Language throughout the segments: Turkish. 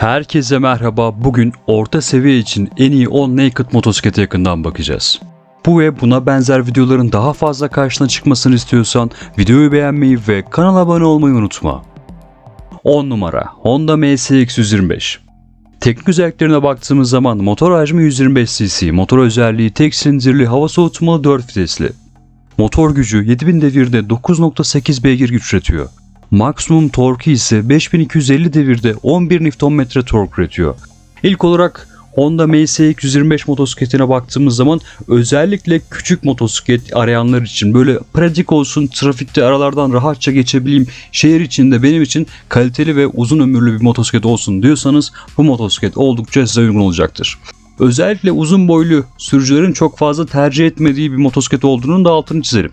Herkese merhaba. Bugün orta seviye için en iyi 10 naked motosiklete yakından bakacağız. Bu ve buna benzer videoların daha fazla karşına çıkmasını istiyorsan videoyu beğenmeyi ve kanala abone olmayı unutma. 10 numara Honda MSX125 Teknik özelliklerine baktığımız zaman motor hacmi 125 cc, motor özelliği tek silindirli hava soğutmalı 4 vitesli. Motor gücü 7000 devirde 9.8 beygir güç üretiyor. Maksimum torku ise 5250 devirde 11 Nm tork üretiyor. İlk olarak Honda MSX 125 motosikletine baktığımız zaman özellikle küçük motosiklet arayanlar için böyle pratik olsun, trafikte aralardan rahatça geçebileyim, şehir içinde benim için kaliteli ve uzun ömürlü bir motosiklet olsun diyorsanız bu motosiklet oldukça size uygun olacaktır. Özellikle uzun boylu sürücülerin çok fazla tercih etmediği bir motosiklet olduğunun da altını çizelim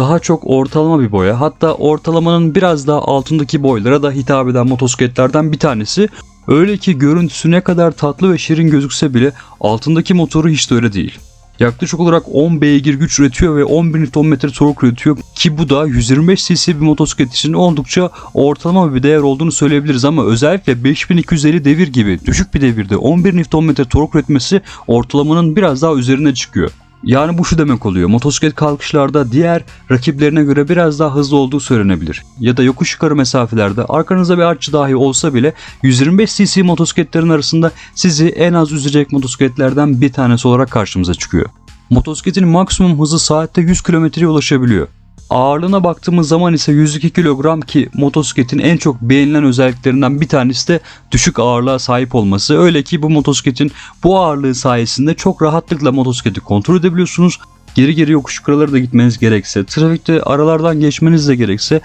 daha çok ortalama bir boya hatta ortalamanın biraz daha altındaki boylara da hitap eden motosikletlerden bir tanesi. Öyle ki görüntüsü ne kadar tatlı ve şirin gözükse bile altındaki motoru hiç de öyle değil. Yaklaşık olarak 10 beygir güç üretiyor ve 11 Nm tork üretiyor ki bu da 125 cc bir motosiklet için oldukça ortalama bir değer olduğunu söyleyebiliriz ama özellikle 5250 devir gibi düşük bir devirde 11 Nm tork üretmesi ortalamanın biraz daha üzerine çıkıyor. Yani bu şu demek oluyor. Motosiklet kalkışlarda diğer rakiplerine göre biraz daha hızlı olduğu söylenebilir. Ya da yokuş yukarı mesafelerde arkanızda bir artçı dahi olsa bile 125 cc motosikletlerin arasında sizi en az üzecek motosikletlerden bir tanesi olarak karşımıza çıkıyor. Motosikletin maksimum hızı saatte 100 kilometreye ulaşabiliyor. Ağırlığına baktığımız zaman ise 102 kilogram ki motosikletin en çok beğenilen özelliklerinden bir tanesi de düşük ağırlığa sahip olması. Öyle ki bu motosikletin bu ağırlığı sayesinde çok rahatlıkla motosikleti kontrol edebiliyorsunuz. Geri geri yokuş yukarıları da gitmeniz gerekse, trafikte aralardan geçmeniz de gerekse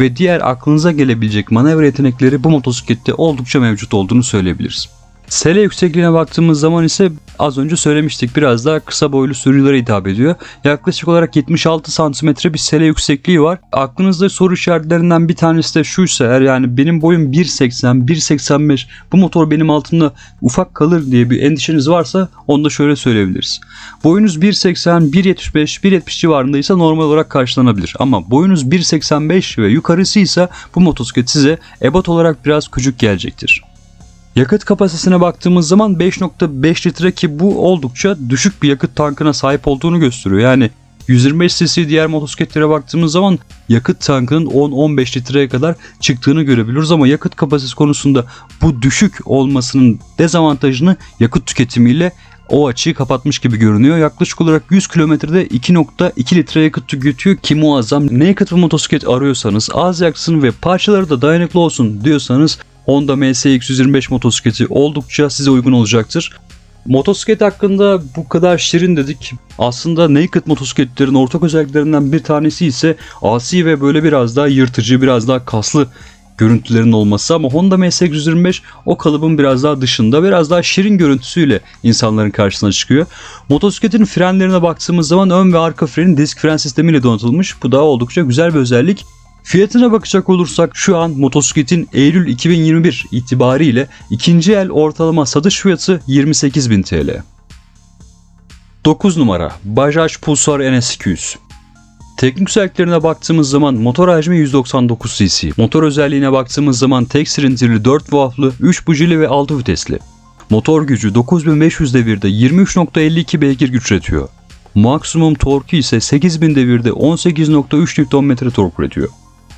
ve diğer aklınıza gelebilecek manevra yetenekleri bu motosiklette oldukça mevcut olduğunu söyleyebiliriz. Sele yüksekliğine baktığımız zaman ise az önce söylemiştik biraz daha kısa boylu sürücülere hitap ediyor. Yaklaşık olarak 76 santimetre bir sele yüksekliği var. Aklınızda soru işaretlerinden bir tanesi de şuysa eğer yani benim boyum 1.80, 1.85 bu motor benim altımda ufak kalır diye bir endişeniz varsa onu da şöyle söyleyebiliriz. Boyunuz 1.80, 1.75, 1.70 civarındaysa normal olarak karşılanabilir. Ama boyunuz 1.85 ve yukarısıysa bu motosiklet size ebat olarak biraz küçük gelecektir. Yakıt kapasitesine baktığımız zaman 5.5 litre ki bu oldukça düşük bir yakıt tankına sahip olduğunu gösteriyor. Yani 125 cc diğer motosikletlere baktığımız zaman yakıt tankının 10-15 litreye kadar çıktığını görebiliyoruz ama yakıt kapasitesi konusunda bu düşük olmasının dezavantajını yakıt tüketimiyle o açığı kapatmış gibi görünüyor. Yaklaşık olarak 100 kilometrede 2.2 litre yakıt tüketiyor ki muazzam. Ne yakıt bir motosiklet arıyorsanız az yaksın ve parçaları da dayanıklı olsun diyorsanız Honda MSX 125 motosikleti oldukça size uygun olacaktır. Motosiklet hakkında bu kadar şirin dedik. Aslında naked motosikletlerin ortak özelliklerinden bir tanesi ise asi ve böyle biraz daha yırtıcı, biraz daha kaslı görüntülerin olması ama Honda MSX125 o kalıbın biraz daha dışında biraz daha şirin görüntüsüyle insanların karşısına çıkıyor. Motosikletin frenlerine baktığımız zaman ön ve arka frenin disk fren sistemiyle donatılmış. Bu da oldukça güzel bir özellik. Fiyatına bakacak olursak şu an motosikletin Eylül 2021 itibariyle ikinci el ortalama satış fiyatı 28.000 TL. 9 numara Bajaj Pulsar NS200 Teknik özelliklerine baktığımız zaman motor hacmi 199 cc, motor özelliğine baktığımız zaman tek silindirli 4 valflı, 3 bujili ve 6 vitesli. Motor gücü 9500 devirde 23.52 beygir güç üretiyor. Maksimum torku ise 8000 devirde 18.3 Nm tork üretiyor.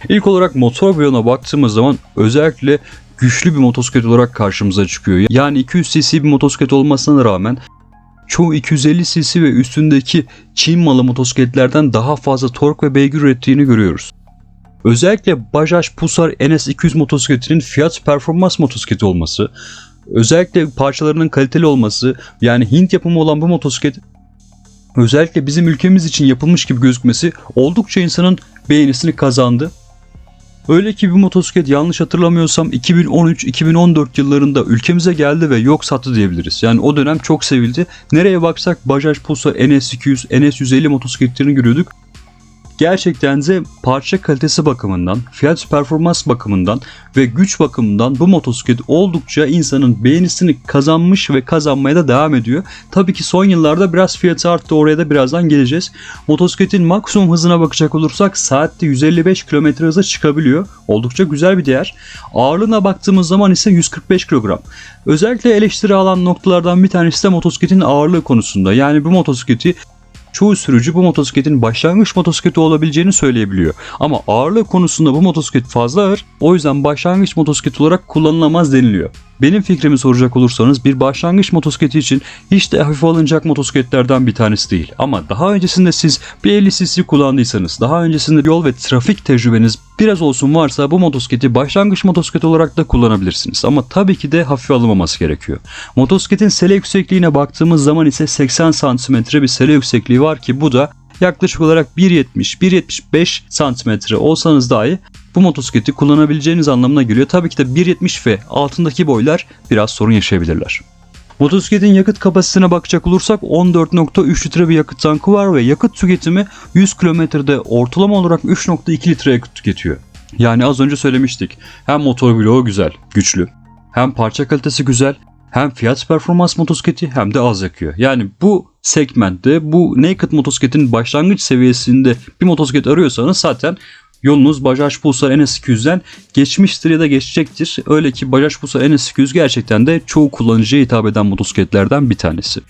İlk olarak motor bloğuna baktığımız zaman özellikle güçlü bir motosiklet olarak karşımıza çıkıyor. Yani 200 cc bir motosiklet olmasına rağmen çoğu 250 cc ve üstündeki Çin malı motosikletlerden daha fazla tork ve beygir ürettiğini görüyoruz. Özellikle Bajaj Pulsar NS200 motosikletinin fiyat performans motosikleti olması, özellikle parçalarının kaliteli olması, yani Hint yapımı olan bu motosiklet özellikle bizim ülkemiz için yapılmış gibi gözükmesi oldukça insanın beğenisini kazandı. Öyle ki bir motosiklet yanlış hatırlamıyorsam 2013-2014 yıllarında ülkemize geldi ve yok sattı diyebiliriz. Yani o dönem çok sevildi. Nereye baksak Bajaj Pulsar NS200, NS150 motosikletlerini görüyorduk. Gerçekten de parça kalitesi bakımından, fiyat performans bakımından ve güç bakımından bu motosiklet oldukça insanın beğenisini kazanmış ve kazanmaya da devam ediyor. Tabii ki son yıllarda biraz fiyatı arttı oraya da birazdan geleceğiz. Motosikletin maksimum hızına bakacak olursak saatte 155 km hıza çıkabiliyor. Oldukça güzel bir değer. Ağırlığına baktığımız zaman ise 145 kilogram. Özellikle eleştiri alan noktalardan bir tanesi de motosikletin ağırlığı konusunda. Yani bu motosikleti çoğu sürücü bu motosikletin başlangıç motosikleti olabileceğini söyleyebiliyor. Ama ağırlık konusunda bu motosiklet fazla ağır. O yüzden başlangıç motosiklet olarak kullanılamaz deniliyor. Benim fikrimi soracak olursanız bir başlangıç motosikleti için hiç de hafife alınacak motosikletlerden bir tanesi değil. Ama daha öncesinde siz bir 50 cc kullandıysanız, daha öncesinde yol ve trafik tecrübeniz biraz olsun varsa bu motosikleti başlangıç motosiklet olarak da kullanabilirsiniz. Ama tabii ki de hafife alınmaması gerekiyor. Motosikletin sele yüksekliğine baktığımız zaman ise 80 cm bir sele yüksekliği var ki bu da yaklaşık olarak 1.70-1.75 santimetre olsanız dahi bu motosikleti kullanabileceğiniz anlamına geliyor. Tabii ki de 1.70 ve altındaki boylar biraz sorun yaşayabilirler. Motosikletin yakıt kapasitesine bakacak olursak 14.3 litre bir yakıt tankı var ve yakıt tüketimi 100 kilometrede ortalama olarak 3.2 litre yakıt tüketiyor. Yani az önce söylemiştik. Hem motor bloğu güzel, güçlü. Hem parça kalitesi güzel, hem fiyat performans motosikleti hem de az yakıyor. Yani bu segmentte bu naked motosikletin başlangıç seviyesinde bir motosiklet arıyorsanız zaten yolunuz Bajaj Pulsar NS200'den geçmiştir ya da geçecektir. Öyle ki Bajaj Pulsar NS200 gerçekten de çoğu kullanıcıya hitap eden motosikletlerden bir tanesi.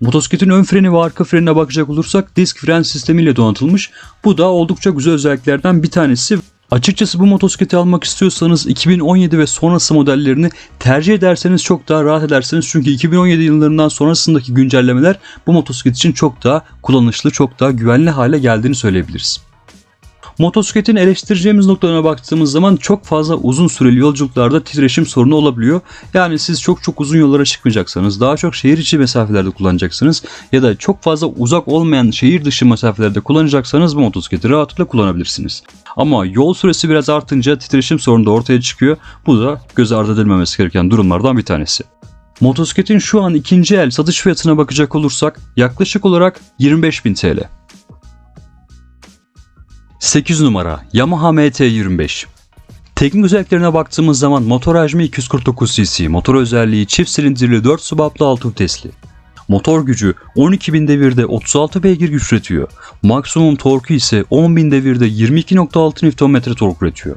Motosikletin ön freni ve arka frenine bakacak olursak disk fren sistemiyle donatılmış. Bu da oldukça güzel özelliklerden bir tanesi. Açıkçası bu motosikleti almak istiyorsanız 2017 ve sonrası modellerini tercih ederseniz çok daha rahat edersiniz. Çünkü 2017 yıllarından sonrasındaki güncellemeler bu motosiklet için çok daha kullanışlı, çok daha güvenli hale geldiğini söyleyebiliriz. Motosikletin eleştireceğimiz noktalarına baktığımız zaman çok fazla uzun süreli yolculuklarda titreşim sorunu olabiliyor. Yani siz çok çok uzun yollara çıkmayacaksanız, daha çok şehir içi mesafelerde kullanacaksınız ya da çok fazla uzak olmayan şehir dışı mesafelerde kullanacaksanız bu motosikleti rahatlıkla kullanabilirsiniz. Ama yol süresi biraz artınca titreşim sorunu da ortaya çıkıyor. Bu da göz ardı edilmemesi gereken durumlardan bir tanesi. Motosikletin şu an ikinci el satış fiyatına bakacak olursak yaklaşık olarak 25.000 TL. 8 numara Yamaha MT25 Teknik özelliklerine baktığımız zaman motor hacmi 249 cc, motor özelliği çift silindirli 4 subaplı 6 vitesli. Motor gücü 12.000 devirde 36 beygir güç üretiyor. Maksimum torku ise 10.000 devirde 22.6 Nm tork üretiyor.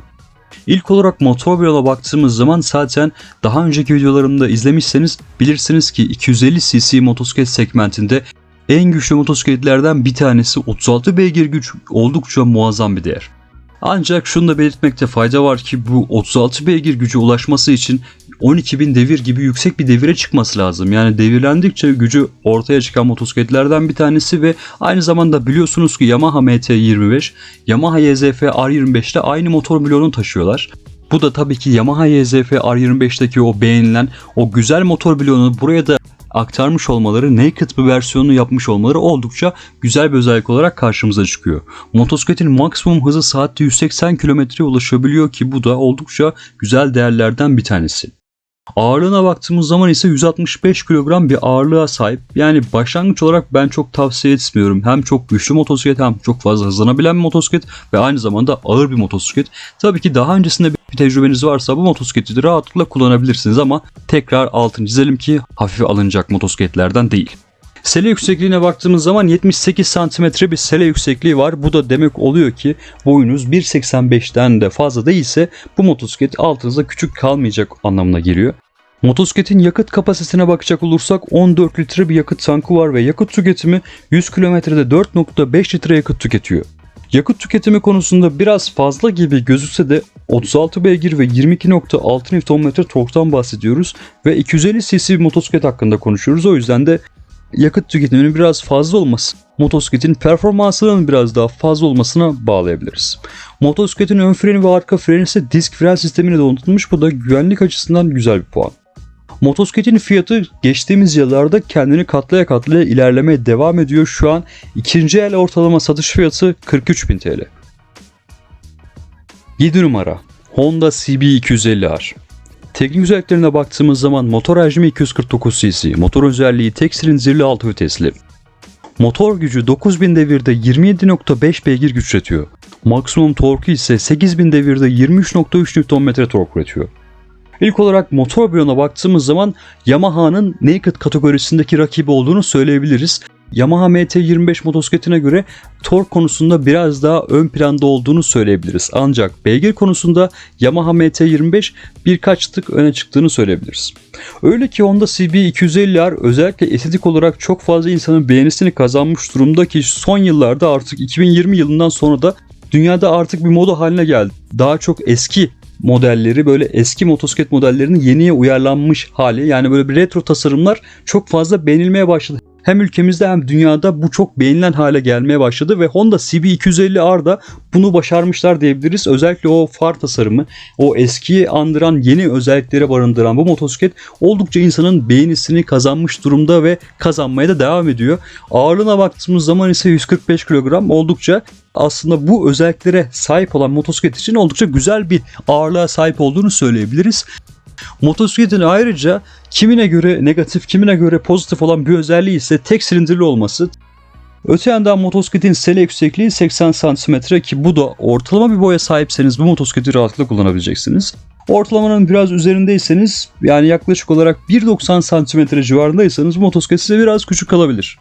İlk olarak motor bloğuna baktığımız zaman zaten daha önceki videolarımda izlemişseniz bilirsiniz ki 250 cc motosiklet segmentinde en güçlü motosikletlerden bir tanesi 36 beygir güç oldukça muazzam bir değer. Ancak şunu da belirtmekte fayda var ki bu 36 beygir gücü ulaşması için 12.000 devir gibi yüksek bir devire çıkması lazım. Yani devirlendikçe gücü ortaya çıkan motosikletlerden bir tanesi ve aynı zamanda biliyorsunuz ki Yamaha MT25, Yamaha YZF R25'te aynı motor bloğunu taşıyorlar. Bu da tabii ki Yamaha YZF R25'teki o beğenilen o güzel motor bloğunu buraya da aktarmış olmaları, naked bir versiyonunu yapmış olmaları oldukça güzel bir özellik olarak karşımıza çıkıyor. Motosikletin maksimum hızı saatte 180 km'ye ulaşabiliyor ki bu da oldukça güzel değerlerden bir tanesi. Ağırlığına baktığımız zaman ise 165 kilogram bir ağırlığa sahip. Yani başlangıç olarak ben çok tavsiye etmiyorum. Hem çok güçlü motosiklet hem çok fazla hızlanabilen bir motosiklet ve aynı zamanda ağır bir motosiklet. Tabii ki daha öncesinde bir tecrübeniz varsa bu motosikleti rahatlıkla kullanabilirsiniz ama tekrar altını çizelim ki hafife alınacak motosikletlerden değil. Sele yüksekliğine baktığımız zaman 78 cm bir sele yüksekliği var. Bu da demek oluyor ki boyunuz 1.85'ten de fazla değilse bu motosiklet altınızda küçük kalmayacak anlamına geliyor. Motosikletin yakıt kapasitesine bakacak olursak 14 litre bir yakıt tankı var ve yakıt tüketimi 100 kilometrede 4.5 litre yakıt tüketiyor. Yakıt tüketimi konusunda biraz fazla gibi gözükse de 36 beygir ve 22.6 Nm torktan bahsediyoruz ve 250 cc bir motosiklet hakkında konuşuyoruz. O yüzden de yakıt tüketiminin biraz fazla olması motosikletin performansının biraz daha fazla olmasına bağlayabiliriz. Motosikletin ön freni ve arka freni ise disk fren sistemine donatılmış. Bu da güvenlik açısından güzel bir puan. Motosikletin fiyatı geçtiğimiz yıllarda kendini katlaya katlaya ilerlemeye devam ediyor. Şu an ikinci el ortalama satış fiyatı 43.000 TL. 7 numara Honda CB250R Teknik özelliklerine baktığımız zaman motor hacmi 249 cc, motor özelliği tek silindirli 6 vitesli. Motor gücü 9000 devirde 27.5 beygir güç üretiyor. Maksimum torku ise 8000 devirde 23.3 Nm tork üretiyor. İlk olarak motor bloğuna baktığımız zaman Yamaha'nın Naked kategorisindeki rakibi olduğunu söyleyebiliriz. Yamaha MT25 motosikletine göre tork konusunda biraz daha ön planda olduğunu söyleyebiliriz. Ancak beygir konusunda Yamaha MT25 birkaç tık öne çıktığını söyleyebiliriz. Öyle ki Honda CB250R özellikle estetik olarak çok fazla insanın beğenisini kazanmış durumda ki son yıllarda artık 2020 yılından sonra da dünyada artık bir moda haline geldi. Daha çok eski modelleri böyle eski motosiklet modellerinin yeniye uyarlanmış hali yani böyle bir retro tasarımlar çok fazla beğenilmeye başladı. Hem ülkemizde hem dünyada bu çok beğenilen hale gelmeye başladı ve Honda CB250R da bunu başarmışlar diyebiliriz. Özellikle o far tasarımı, o eskiyi andıran yeni özellikleri barındıran bu motosiklet oldukça insanın beğenisini kazanmış durumda ve kazanmaya da devam ediyor. Ağırlığına baktığımız zaman ise 145 kilogram oldukça aslında bu özelliklere sahip olan motosiklet için oldukça güzel bir ağırlığa sahip olduğunu söyleyebiliriz. Motosikletin ayrıca kimine göre negatif, kimine göre pozitif olan bir özelliği ise tek silindirli olması. Öte yandan motosikletin sele yüksekliği 80 cm ki bu da ortalama bir boya sahipseniz bu motosikleti rahatlıkla kullanabileceksiniz. Ortalamanın biraz üzerindeyseniz yani yaklaşık olarak 1.90 cm civarındaysanız motosiklet size biraz küçük kalabilir.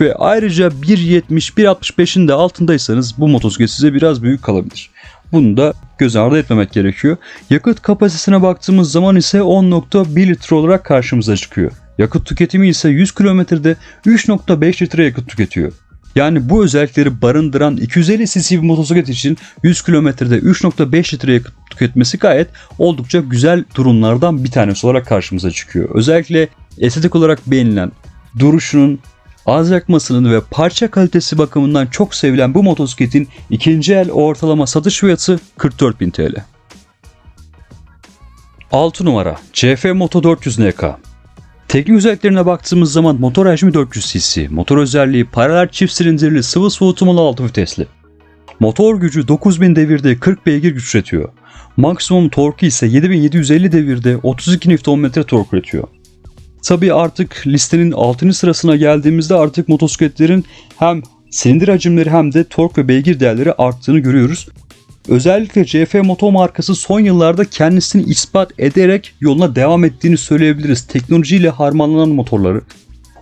Ve ayrıca 1.70 1.65'in de altındaysanız bu motosiklet size biraz büyük kalabilir. Bunu da göz ardı etmemek gerekiyor. Yakıt kapasitesine baktığımız zaman ise 10.1 litre olarak karşımıza çıkıyor. Yakıt tüketimi ise 100 kilometrede 3.5 litre yakıt tüketiyor. Yani bu özellikleri barındıran 250 cc bir motosiklet için 100 kilometrede 3.5 litre yakıt tüketmesi gayet oldukça güzel durumlardan bir tanesi olarak karşımıza çıkıyor. Özellikle estetik olarak beğenilen duruşunun az yakmasının ve parça kalitesi bakımından çok sevilen bu motosikletin ikinci el ortalama satış fiyatı 44.000 TL. 6 numara CF Moto 400 NK Teknik özelliklerine baktığımız zaman motor hacmi 400 cc, motor özelliği paralel çift silindirli sıvı soğutmalı 6 vitesli. Motor gücü 9000 devirde 40 beygir güç üretiyor. Maksimum torku ise 7750 devirde 32 Nm tork üretiyor. Tabii artık listenin 6. sırasına geldiğimizde artık motosikletlerin hem silindir hacimleri hem de tork ve beygir değerleri arttığını görüyoruz. Özellikle CF Moto markası son yıllarda kendisini ispat ederek yoluna devam ettiğini söyleyebiliriz. Teknolojiyle harmanlanan motorları.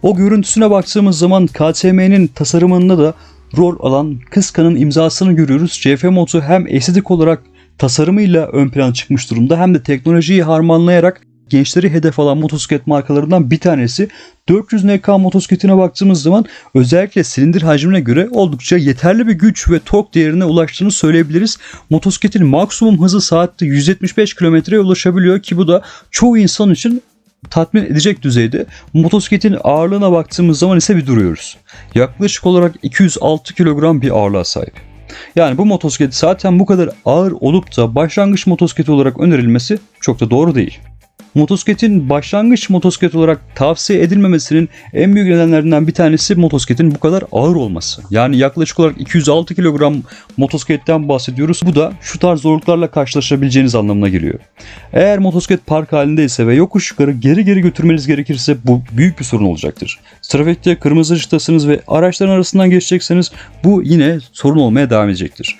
O görüntüsüne baktığımız zaman KTM'nin tasarımında da rol alan Kıska'nın imzasını görüyoruz. CF Moto hem estetik olarak tasarımıyla ön plana çıkmış durumda hem de teknolojiyi harmanlayarak gençleri hedef alan motosiklet markalarından bir tanesi. 400 NK motosikletine baktığımız zaman özellikle silindir hacmine göre oldukça yeterli bir güç ve tork değerine ulaştığını söyleyebiliriz. Motosikletin maksimum hızı saatte 175 kilometreye ulaşabiliyor ki bu da çoğu insan için tatmin edecek düzeyde. Motosikletin ağırlığına baktığımız zaman ise bir duruyoruz. Yaklaşık olarak 206 kilogram bir ağırlığa sahip. Yani bu motosiklet zaten bu kadar ağır olup da başlangıç motosikleti olarak önerilmesi çok da doğru değil. Motosikletin başlangıç motosiklet olarak tavsiye edilmemesinin en büyük nedenlerinden bir tanesi motosikletin bu kadar ağır olması. Yani yaklaşık olarak 206 kilogram motosikletten bahsediyoruz. Bu da şu tarz zorluklarla karşılaşabileceğiniz anlamına geliyor. Eğer motosiklet park halindeyse ve yokuş yukarı geri geri götürmeniz gerekirse bu büyük bir sorun olacaktır. Trafikte kırmızı ışıktasınız ve araçların arasından geçecekseniz bu yine sorun olmaya devam edecektir.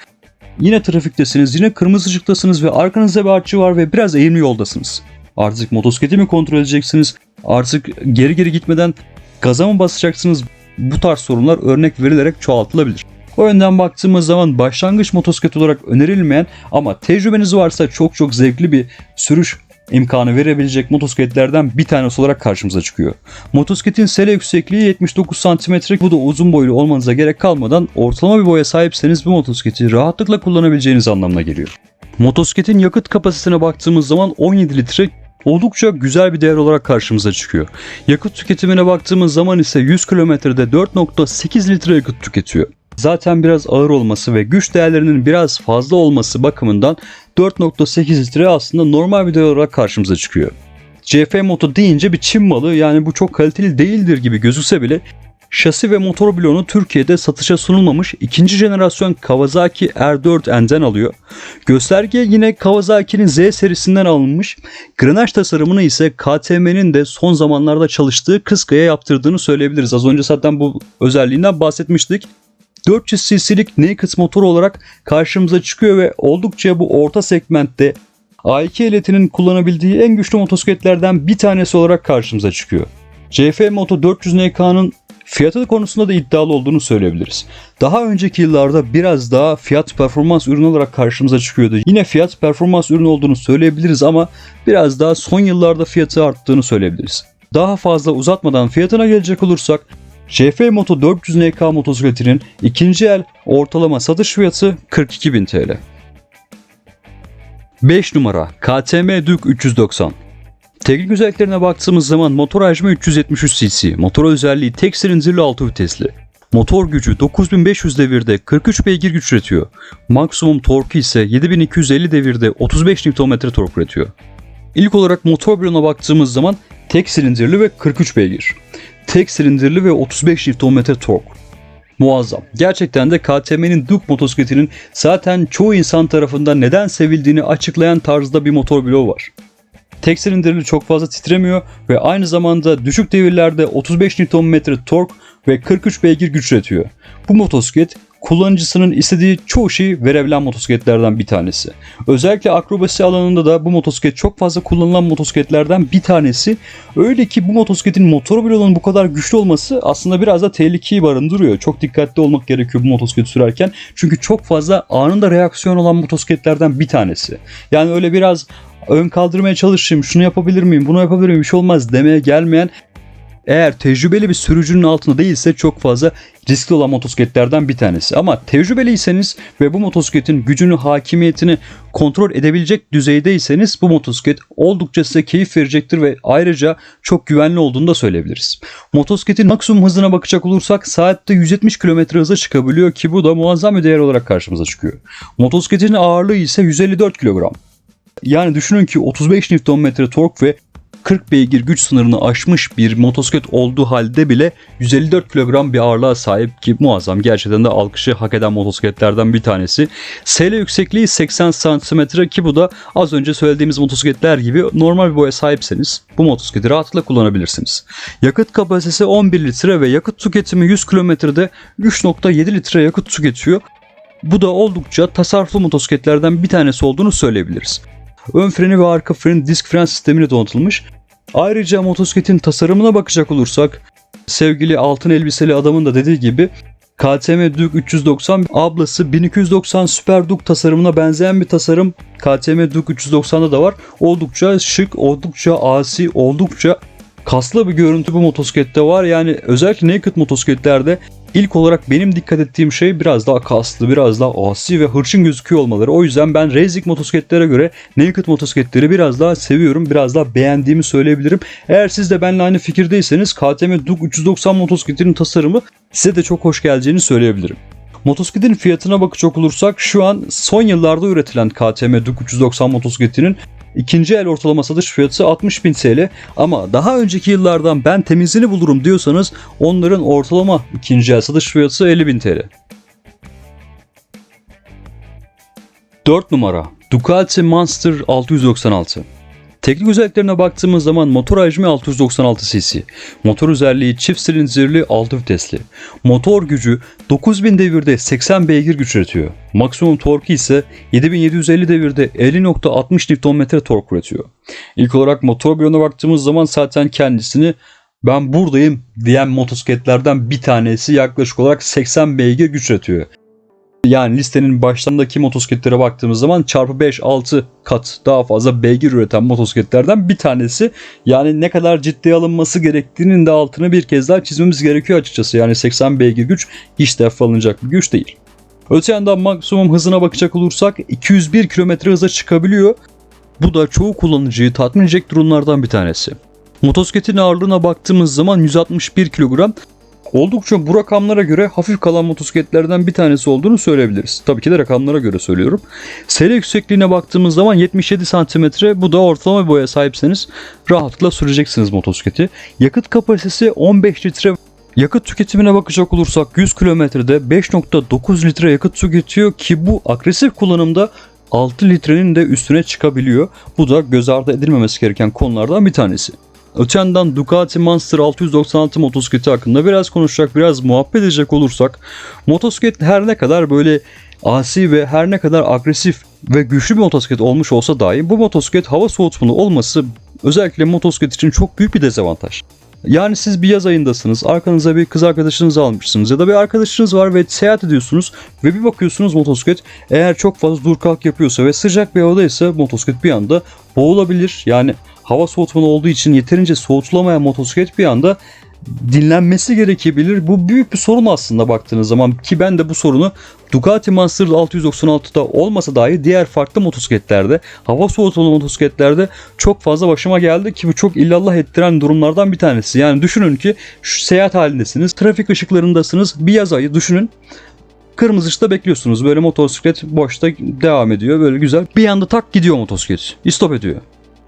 Yine trafiktesiniz, yine kırmızı ışıktasınız ve arkanızda bir artçı var ve biraz eğimli yoldasınız. Artık motosikleti mi kontrol edeceksiniz? Artık geri geri gitmeden gaza mı basacaksınız? Bu tarz sorunlar örnek verilerek çoğaltılabilir. O yönden baktığımız zaman başlangıç motosiklet olarak önerilmeyen ama tecrübeniz varsa çok çok zevkli bir sürüş imkanı verebilecek motosikletlerden bir tanesi olarak karşımıza çıkıyor. Motosikletin sele yüksekliği 79 cm. Bu da uzun boylu olmanıza gerek kalmadan ortalama bir boya sahipseniz bu motosikleti rahatlıkla kullanabileceğiniz anlamına geliyor. Motosikletin yakıt kapasitesine baktığımız zaman 17 litre oldukça güzel bir değer olarak karşımıza çıkıyor. Yakıt tüketimine baktığımız zaman ise 100 kilometrede 4.8 litre yakıt tüketiyor. Zaten biraz ağır olması ve güç değerlerinin biraz fazla olması bakımından 4.8 litre aslında normal bir değer olarak karşımıza çıkıyor. CF Moto deyince bir Çin malı yani bu çok kaliteli değildir gibi gözükse bile Şasi ve motor bloğunu Türkiye'de satışa sunulmamış ikinci jenerasyon Kawasaki R4N'den alıyor. Gösterge yine Kawasaki'nin Z serisinden alınmış. Grenaj tasarımını ise KTM'nin de son zamanlarda çalıştığı Kıska'ya yaptırdığını söyleyebiliriz. Az önce zaten bu özelliğinden bahsetmiştik. 400 cc'lik naked motor olarak karşımıza çıkıyor ve oldukça bu orta segmentte A2 eletinin kullanabildiği en güçlü motosikletlerden bir tanesi olarak karşımıza çıkıyor. CF Moto 400 NK'nın fiyatı konusunda da iddialı olduğunu söyleyebiliriz. Daha önceki yıllarda biraz daha fiyat performans ürünü olarak karşımıza çıkıyordu. Yine fiyat performans ürünü olduğunu söyleyebiliriz ama biraz daha son yıllarda fiyatı arttığını söyleyebiliriz. Daha fazla uzatmadan fiyatına gelecek olursak CF Moto 400 NK motosikletinin ikinci el ortalama satış fiyatı 42.000 TL. 5 numara KTM Duke 390 Teknik özelliklerine baktığımız zaman motor hacmi 373 cc, motor özelliği tek silindirli 6 vitesli. Motor gücü 9500 devirde 43 beygir güç üretiyor. Maksimum torku ise 7250 devirde 35 Nm tork üretiyor. İlk olarak motor bloğuna baktığımız zaman tek silindirli ve 43 beygir. Tek silindirli ve 35 Nm tork. Muazzam. Gerçekten de KTM'nin Duke motosikletinin zaten çoğu insan tarafından neden sevildiğini açıklayan tarzda bir motor bloğu var. Tek silindirli çok fazla titremiyor ve aynı zamanda düşük devirlerde 35 Nm tork ve 43 beygir güç üretiyor. Bu motosiklet kullanıcısının istediği çoğu şeyi verebilen motosikletlerden bir tanesi. Özellikle akrobasi alanında da bu motosiklet çok fazla kullanılan motosikletlerden bir tanesi. Öyle ki bu motosikletin motor bloğunun bu kadar güçlü olması aslında biraz da tehlikeyi barındırıyor. Çok dikkatli olmak gerekiyor bu motosikleti sürerken. Çünkü çok fazla anında reaksiyon olan motosikletlerden bir tanesi. Yani öyle biraz ön kaldırmaya çalışayım, şunu yapabilir miyim, bunu yapabilir miyim, bir şey olmaz demeye gelmeyen eğer tecrübeli bir sürücünün altında değilse çok fazla riskli olan motosikletlerden bir tanesi. Ama tecrübeliyseniz ve bu motosikletin gücünü, hakimiyetini kontrol edebilecek düzeydeyseniz bu motosiklet oldukça size keyif verecektir ve ayrıca çok güvenli olduğunu da söyleyebiliriz. Motosikletin maksimum hızına bakacak olursak saatte 170 km hıza çıkabiliyor ki bu da muazzam bir değer olarak karşımıza çıkıyor. Motosikletin ağırlığı ise 154 kilogram. Yani düşünün ki 35 Nm tork ve 40 beygir güç sınırını aşmış bir motosiklet olduğu halde bile 154 kilogram bir ağırlığa sahip ki muazzam. Gerçekten de alkışı hak eden motosikletlerden bir tanesi. SL yüksekliği 80 cm ki bu da az önce söylediğimiz motosikletler gibi normal bir boya sahipseniz bu motosikleti rahatlıkla kullanabilirsiniz. Yakıt kapasitesi 11 litre ve yakıt tüketimi 100 kilometrede 3.7 litre yakıt tüketiyor. Bu da oldukça tasarruflu motosikletlerden bir tanesi olduğunu söyleyebiliriz. Ön freni ve arka freni disk fren sistemiyle donatılmış. Ayrıca motosikletin tasarımına bakacak olursak sevgili altın elbiseli adamın da dediği gibi KTM Duke 390 ablası 1290 Super Duke tasarımına benzeyen bir tasarım KTM Duke 390'da da var. Oldukça şık, oldukça asi, oldukça kaslı bir görüntü bu motosiklette var. Yani özellikle naked motosikletlerde İlk olarak benim dikkat ettiğim şey biraz daha kaslı, biraz daha asi ve hırçın gözüküyor olmaları. O yüzden ben racing motosikletlere göre naked motosikletleri biraz daha seviyorum, biraz daha beğendiğimi söyleyebilirim. Eğer siz de benimle aynı fikirdeyseniz KTM Duke 390 motosikletinin tasarımı size de çok hoş geleceğini söyleyebilirim. Motosikletin fiyatına bakacak olursak şu an son yıllarda üretilen KTM Duke 390 motosikletinin İkinci el ortalama satış fiyatı 60.000 TL ama daha önceki yıllardan ben temizini bulurum diyorsanız onların ortalama ikinci el satış fiyatı 50.000 TL. 4 numara. Ducati Monster 696 Teknik özelliklerine baktığımız zaman motor hacmi 696 cc. Motor özelliği çift silindirli 6 vitesli. Motor gücü 9000 devirde 80 beygir güç üretiyor. Maksimum torku ise 7750 devirde 50.60 Nm tork üretiyor. İlk olarak motor bloğuna baktığımız zaman zaten kendisini ben buradayım diyen motosikletlerden bir tanesi yaklaşık olarak 80 beygir güç üretiyor. Yani listenin başlarındaki motosikletlere baktığımız zaman çarpı 5-6 kat daha fazla beygir üreten motosikletlerden bir tanesi. Yani ne kadar ciddiye alınması gerektiğinin de altını bir kez daha çizmemiz gerekiyor açıkçası. Yani 80 beygir güç hiç de alınacak bir güç değil. Öte yandan maksimum hızına bakacak olursak 201 km hıza çıkabiliyor. Bu da çoğu kullanıcıyı tatmin edecek durumlardan bir tanesi. Motosikletin ağırlığına baktığımız zaman 161 kilogram oldukça bu rakamlara göre hafif kalan motosikletlerden bir tanesi olduğunu söyleyebiliriz. Tabii ki de rakamlara göre söylüyorum. Seri yüksekliğine baktığımız zaman 77 cm bu da ortalama bir boya sahipseniz rahatlıkla süreceksiniz motosikleti. Yakıt kapasitesi 15 litre Yakıt tüketimine bakacak olursak 100 kilometrede 5.9 litre yakıt tüketiyor ki bu agresif kullanımda 6 litrenin de üstüne çıkabiliyor. Bu da göz ardı edilmemesi gereken konulardan bir tanesi. Öte yandan Ducati Monster 696 motosikleti hakkında biraz konuşacak, biraz muhabbet edecek olursak motosiklet her ne kadar böyle asi ve her ne kadar agresif ve güçlü bir motosiklet olmuş olsa dahi bu motosiklet hava soğutmalı olması özellikle motosiklet için çok büyük bir dezavantaj. Yani siz bir yaz ayındasınız, arkanıza bir kız arkadaşınızı almışsınız ya da bir arkadaşınız var ve seyahat ediyorsunuz ve bir bakıyorsunuz motosiklet eğer çok fazla dur kalk yapıyorsa ve sıcak bir havadaysa motosiklet bir anda boğulabilir. Yani hava soğutmalı olduğu için yeterince soğutulamayan motosiklet bir anda dinlenmesi gerekebilir. Bu büyük bir sorun aslında baktığınız zaman ki ben de bu sorunu Ducati Monster 696'da olmasa dahi diğer farklı motosikletlerde, hava soğutmalı motosikletlerde çok fazla başıma geldi ki bu çok illallah ettiren durumlardan bir tanesi. Yani düşünün ki şu seyahat halindesiniz, trafik ışıklarındasınız, bir yaz ayı düşünün. Kırmızı ışıkta bekliyorsunuz. Böyle motosiklet boşta devam ediyor. Böyle güzel. Bir anda tak gidiyor motosiklet. İstop ediyor.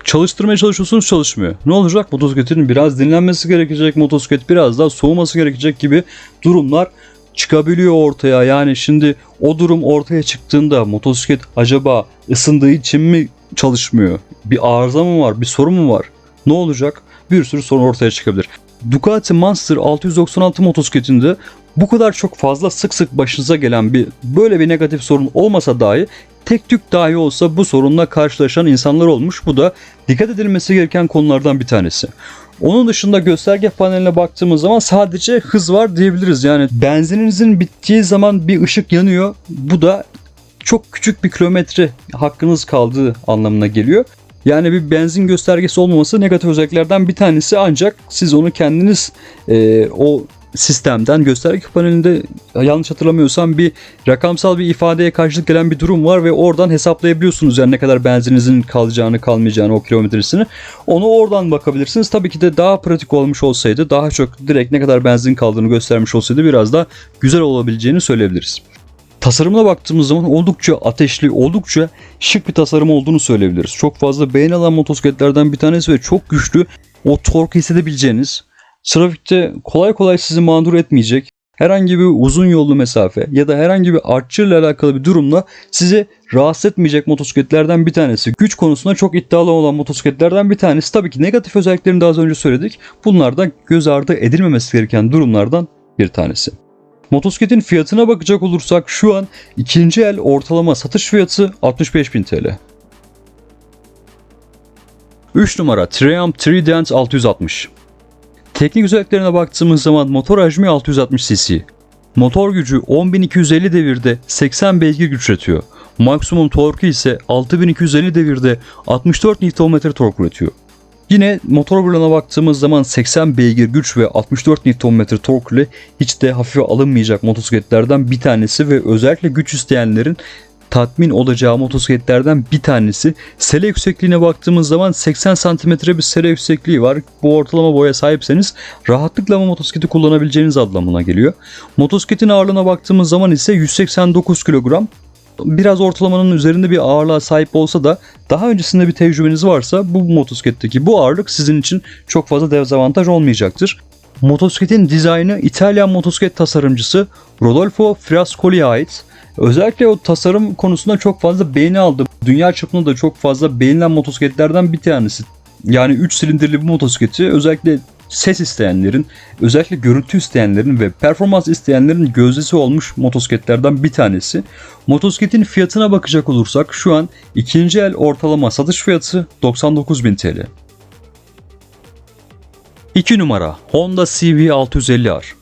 Çalıştırmaya çalışıyorsunuz çalışmıyor. Ne olacak? Motosikletin biraz dinlenmesi gerekecek. Motosiklet biraz daha soğuması gerekecek gibi durumlar çıkabiliyor ortaya. Yani şimdi o durum ortaya çıktığında motosiklet acaba ısındığı için mi çalışmıyor? Bir arıza mı var? Bir sorun mu var? Ne olacak? Bir sürü sorun ortaya çıkabilir. Ducati Monster 696 motosikletinde bu kadar çok fazla sık sık başınıza gelen bir böyle bir negatif sorun olmasa dahi tek tük dahi olsa bu sorunla karşılaşan insanlar olmuş. Bu da dikkat edilmesi gereken konulardan bir tanesi. Onun dışında gösterge paneline baktığımız zaman sadece hız var diyebiliriz. Yani benzininizin bittiği zaman bir ışık yanıyor. Bu da çok küçük bir kilometre hakkınız kaldığı anlamına geliyor. Yani bir benzin göstergesi olmaması negatif özelliklerden bir tanesi ancak siz onu kendiniz e, o sistemden gösterge panelinde yanlış hatırlamıyorsam bir rakamsal bir ifadeye karşılık gelen bir durum var ve oradan hesaplayabiliyorsunuz yani ne kadar benzininizin kalacağını kalmayacağını o kilometresini. Onu oradan bakabilirsiniz. Tabii ki de daha pratik olmuş olsaydı daha çok direkt ne kadar benzin kaldığını göstermiş olsaydı biraz daha güzel olabileceğini söyleyebiliriz. Tasarımına baktığımız zaman oldukça ateşli, oldukça şık bir tasarım olduğunu söyleyebiliriz. Çok fazla beğeni alan motosikletlerden bir tanesi ve çok güçlü o tork hissedebileceğiniz, trafikte kolay kolay sizi mağdur etmeyecek, herhangi bir uzun yollu mesafe ya da herhangi bir artçı ile alakalı bir durumla sizi rahatsız etmeyecek motosikletlerden bir tanesi. Güç konusunda çok iddialı olan motosikletlerden bir tanesi. Tabii ki negatif özelliklerini de az önce söyledik. Bunlar da göz ardı edilmemesi gereken durumlardan bir tanesi. Motosikletin fiyatına bakacak olursak şu an ikinci el ortalama satış fiyatı 65.000 TL. 3 numara Triumph Trident 660. Teknik özelliklerine baktığımız zaman motor hacmi 660 cc. Motor gücü 10.250 devirde 80 beygir güç üretiyor. Maksimum torku ise 6250 devirde 64 Nm tork üretiyor. Yine motor bloğuna baktığımız zaman 80 beygir güç ve 64 Nm tork ile hiç de hafife alınmayacak motosikletlerden bir tanesi ve özellikle güç isteyenlerin tatmin olacağı motosikletlerden bir tanesi. Sele yüksekliğine baktığımız zaman 80 cm bir sele yüksekliği var. Bu ortalama boya sahipseniz rahatlıkla bu motosikleti kullanabileceğiniz anlamına geliyor. Motosikletin ağırlığına baktığımız zaman ise 189 kilogram biraz ortalamanın üzerinde bir ağırlığa sahip olsa da daha öncesinde bir tecrübeniz varsa bu motosikletteki bu ağırlık sizin için çok fazla dezavantaj olmayacaktır. Motosikletin dizaynı İtalyan motosiklet tasarımcısı Rodolfo Frascoli'ye ait. Özellikle o tasarım konusunda çok fazla beğeni aldı. Dünya çapında da çok fazla beğenilen motosikletlerden bir tanesi. Yani 3 silindirli bu motosikleti özellikle ses isteyenlerin, özellikle görüntü isteyenlerin ve performans isteyenlerin gözdesi olmuş motosikletlerden bir tanesi. Motosikletin fiyatına bakacak olursak şu an ikinci el ortalama satış fiyatı 99.000 TL. 2 numara Honda CB 650R.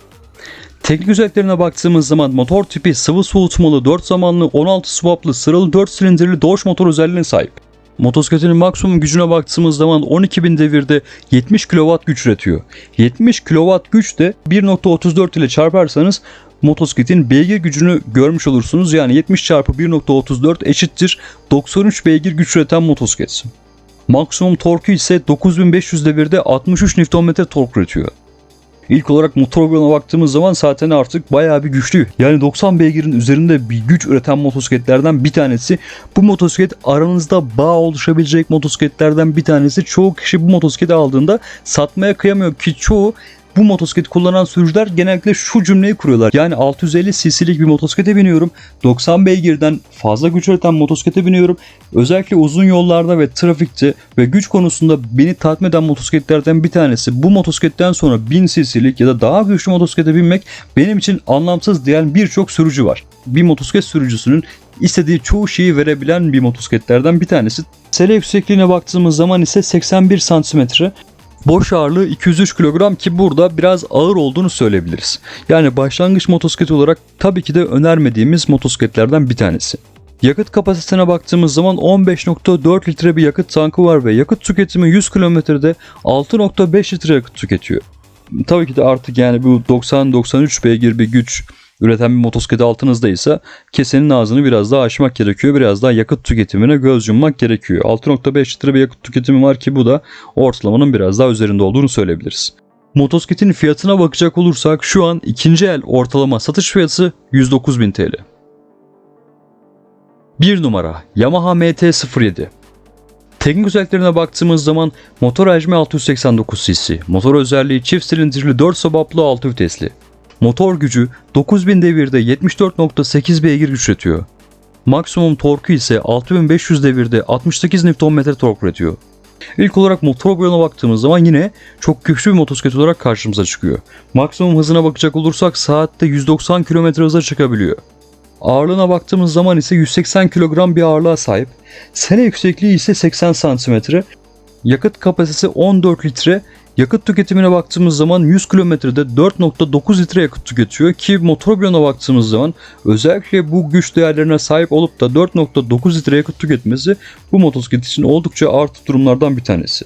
Teknik özelliklerine baktığımız zaman motor tipi sıvı soğutmalı 4 zamanlı 16 swaplı sıralı 4 silindirli Dodge motor özelliğine sahip. Motosikletin maksimum gücüne baktığımız zaman 12.000 devirde 70 kW güç üretiyor. 70 kW güç de 1.34 ile çarparsanız motosikletin beygir gücünü görmüş olursunuz. Yani 70 çarpı 1.34 eşittir 93 beygir güç üreten motosiklet. Maksimum torku ise 9500 devirde 63 Nm tork üretiyor. İlk olarak motor bloğuna baktığımız zaman zaten artık bayağı bir güçlü. Yani 90 beygirin üzerinde bir güç üreten motosikletlerden bir tanesi. Bu motosiklet aranızda bağ oluşabilecek motosikletlerden bir tanesi. Çoğu kişi bu motosikleti aldığında satmaya kıyamıyor ki çoğu bu motosikleti kullanan sürücüler genellikle şu cümleyi kuruyorlar. Yani 650 cc'lik bir motosiklete biniyorum. 90 beygirden fazla güç üreten motosiklete biniyorum. Özellikle uzun yollarda ve trafikte ve güç konusunda beni tatmin eden motosikletlerden bir tanesi. Bu motosikletten sonra 1000 cc'lik ya da daha güçlü motosiklete binmek benim için anlamsız diyen birçok sürücü var. Bir motosiklet sürücüsünün istediği çoğu şeyi verebilen bir motosikletlerden bir tanesi. Sele yüksekliğine baktığımız zaman ise 81 santimetre. Boş ağırlığı 203 kilogram ki burada biraz ağır olduğunu söyleyebiliriz. Yani başlangıç motosiklet olarak tabii ki de önermediğimiz motosikletlerden bir tanesi. Yakıt kapasitesine baktığımız zaman 15.4 litre bir yakıt tankı var ve yakıt tüketimi 100 kilometrede 6.5 litre yakıt tüketiyor. Tabii ki de artık yani bu 90-93 beygir bir güç üreten bir motosiklet altınızdaysa kesenin ağzını biraz daha açmak gerekiyor. Biraz daha yakıt tüketimine göz yummak gerekiyor. 6.5 litre bir yakıt tüketimi var ki bu da ortalamanın biraz daha üzerinde olduğunu söyleyebiliriz. Motosikletin fiyatına bakacak olursak şu an ikinci el ortalama satış fiyatı 109.000 TL. 1 numara Yamaha MT-07 Teknik özelliklerine baktığımız zaman motor hacmi 689 cc, motor özelliği çift silindirli 4 sobaplı 6 vitesli. Motor gücü 9000 devirde 74.8 beygir güç üretiyor. Maksimum torku ise 6500 devirde 68 Nm tork üretiyor. İlk olarak motor boyuna baktığımız zaman yine çok güçlü bir motosiklet olarak karşımıza çıkıyor. Maksimum hızına bakacak olursak saatte 190 km hıza çıkabiliyor. Ağırlığına baktığımız zaman ise 180 kilogram bir ağırlığa sahip. Sene yüksekliği ise 80 santimetre. Yakıt kapasitesi 14 litre. Yakıt tüketimine baktığımız zaman 100 kilometrede 4.9 litre yakıt tüketiyor ki motor bloğuna baktığımız zaman özellikle bu güç değerlerine sahip olup da 4.9 litre yakıt tüketmesi bu motosiklet için oldukça artı durumlardan bir tanesi.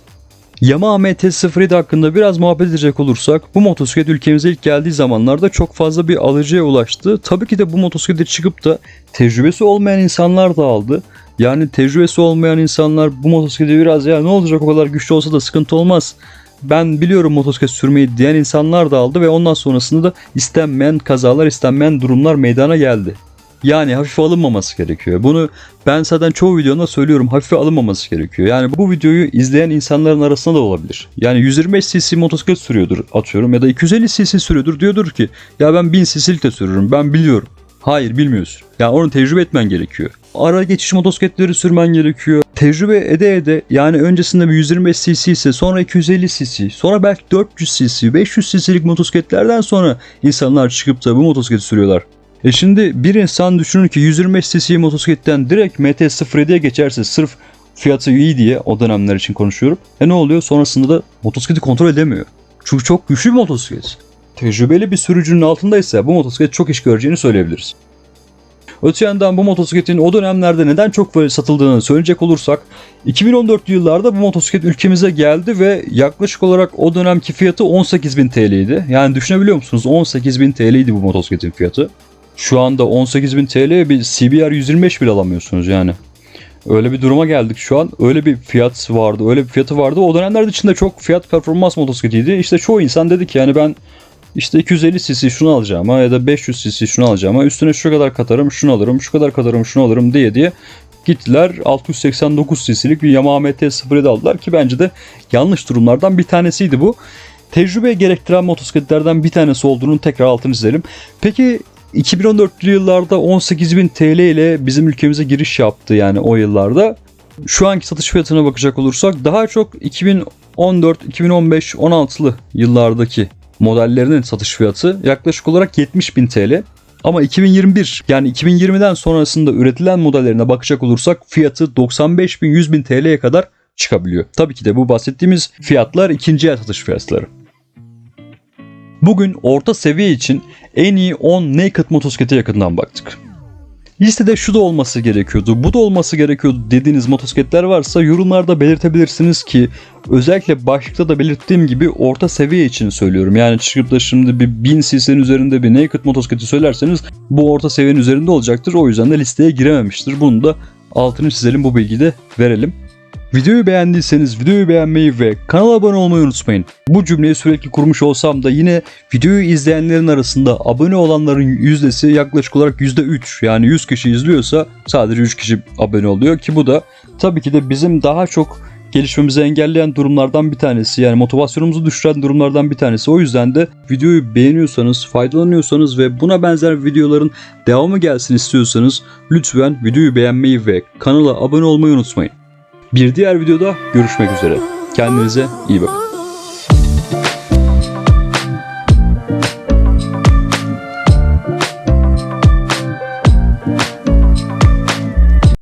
Yamaha MT-07 hakkında biraz muhabbet edecek olursak bu motosiklet ülkemize ilk geldiği zamanlarda çok fazla bir alıcıya ulaştı. Tabii ki de bu motosiklete çıkıp da tecrübesi olmayan insanlar da aldı. Yani tecrübesi olmayan insanlar bu motosikleti biraz ya ne olacak o kadar güçlü olsa da sıkıntı olmaz. Ben biliyorum motosiklet sürmeyi diyen insanlar da aldı ve ondan sonrasında da istenmeyen kazalar, istenmeyen durumlar meydana geldi. Yani hafife alınmaması gerekiyor. Bunu ben zaten çoğu videomda söylüyorum hafife alınmaması gerekiyor. Yani bu videoyu izleyen insanların arasında da olabilir. Yani 125 cc motosiklet sürüyordur atıyorum ya da 250 cc sürüyordur diyordur ki ya ben 1000 cc'lik de sürürüm ben biliyorum. Hayır bilmiyorsun. Yani onu tecrübe etmen gerekiyor. Ara geçiş motosikletleri sürmen gerekiyor. Tecrübe ede ede yani öncesinde bir 125 cc ise sonra 250 cc sonra belki 400 cc 500 cc'lik motosikletlerden sonra insanlar çıkıp da bu motosikleti sürüyorlar. E şimdi bir insan düşünür ki 125 cc motosikletten direkt MT-07'ye geçerse sırf fiyatı iyi diye o dönemler için konuşuyorum. E ne oluyor? Sonrasında da motosikleti kontrol edemiyor. Çünkü çok güçlü bir motosiklet. Tecrübeli bir sürücünün altındaysa bu motosiklet çok iş göreceğini söyleyebiliriz. Öte yandan bu motosikletin o dönemlerde neden çok satıldığını söyleyecek olursak 2014'lü yıllarda bu motosiklet ülkemize geldi ve yaklaşık olarak o dönemki fiyatı 18.000 TL'ydi. Yani düşünebiliyor musunuz? 18.000 TL'ydi bu motosikletin fiyatı. Şu anda 18.000 TL'ye bir CBR 125 bile alamıyorsunuz yani. Öyle bir duruma geldik şu an. Öyle bir fiyat vardı, öyle bir fiyatı vardı. O dönemler içinde çok fiyat performans motosikletiydi. İşte çoğu insan dedi ki yani ben işte 250 cc şunu alacağım ya da 500 cc şunu alacağım üstüne şu kadar katarım şunu alırım şu kadar katarım şunu alırım diye diye gittiler 689 cc'lik bir Yamaha MT-07 aldılar ki bence de yanlış durumlardan bir tanesiydi bu. Tecrübe gerektiren motosikletlerden bir tanesi olduğunu tekrar altını çizelim. Peki 2014'lü yıllarda 18.000 TL ile bizim ülkemize giriş yaptı yani o yıllarda. Şu anki satış fiyatına bakacak olursak daha çok 2014, 2015, 16'lı yıllardaki modellerinin satış fiyatı yaklaşık olarak 70.000 TL. Ama 2021 yani 2020'den sonrasında üretilen modellerine bakacak olursak fiyatı 95 bin 100 bin TL'ye kadar çıkabiliyor. Tabii ki de bu bahsettiğimiz fiyatlar ikinci el satış fiyatları. Bugün orta seviye için en iyi 10 naked motosiklete yakından baktık. Listede şu da olması gerekiyordu, bu da olması gerekiyordu dediğiniz motosikletler varsa yorumlarda belirtebilirsiniz ki özellikle başlıkta da belirttiğim gibi orta seviye için söylüyorum. Yani çıkıp da şimdi bir 1000 cc'nin üzerinde bir naked motosikleti söylerseniz bu orta seviyenin üzerinde olacaktır. O yüzden de listeye girememiştir. Bunu da altını çizelim bu bilgiyi de verelim. Videoyu beğendiyseniz videoyu beğenmeyi ve kanala abone olmayı unutmayın. Bu cümleyi sürekli kurmuş olsam da yine videoyu izleyenlerin arasında abone olanların yüzdesi yaklaşık olarak %3. Yani 100 kişi izliyorsa sadece 3 kişi abone oluyor ki bu da tabii ki de bizim daha çok gelişmemizi engelleyen durumlardan bir tanesi. Yani motivasyonumuzu düşüren durumlardan bir tanesi. O yüzden de videoyu beğeniyorsanız, faydalanıyorsanız ve buna benzer videoların devamı gelsin istiyorsanız lütfen videoyu beğenmeyi ve kanala abone olmayı unutmayın. Bir diğer videoda görüşmek üzere. Kendinize iyi bakın.